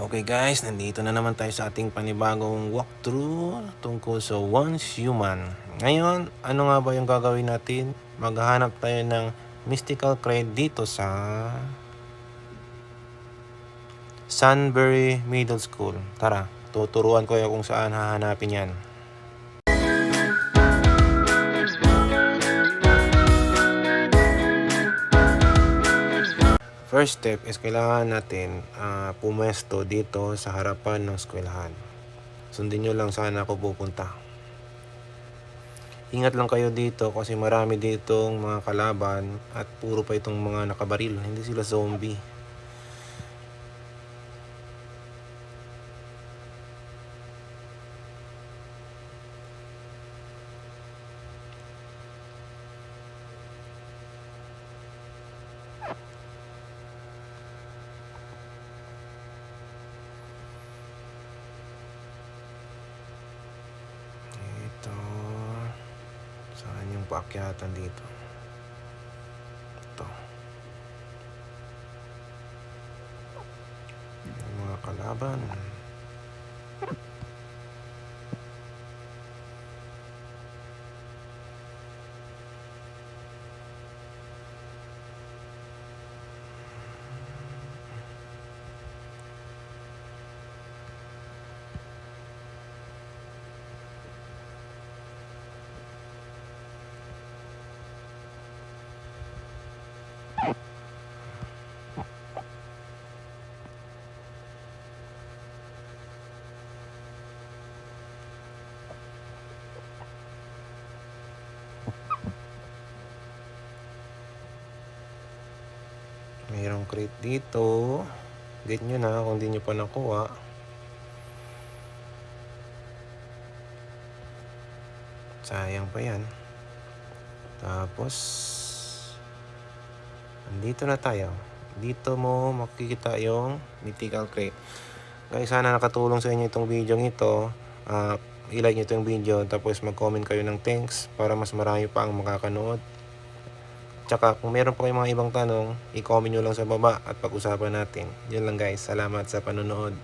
Okay guys, nandito na naman tayo sa ating panibagong walkthrough tungkol sa Once Human. Ngayon, ano nga ba yung gagawin natin? Maghahanap tayo ng mystical crate dito sa Sunbury Middle School. Tara, tuturuan ko kayo kung saan hahanapin yan. First step is kailangan natin ah, pumesto dito sa harapan ng eskwelahan. Sundin nyo lang sana ako pupunta. Ingat lang kayo dito kasi marami ditong mga kalaban at puro pa itong mga nakabaril. Hindi sila zombie. Ito. Saan yung paakyatan dito? Ito. Yung mga kalaban. Mayroong crate dito. Get nyo na kung di nyo pa nakuha. Sayang pa yan. Tapos, andito na tayo. Dito mo makikita yung mythical crate. Guys, sana nakatulong sa inyo itong video ito. Ah, i-like nyo itong video. Tapos mag-comment kayo ng thanks para mas marami pa ang makakanood. Tsaka kung meron pa kayong mga ibang tanong, i-comment nyo lang sa baba at pag-usapan natin. Yun lang guys. Salamat sa panonood.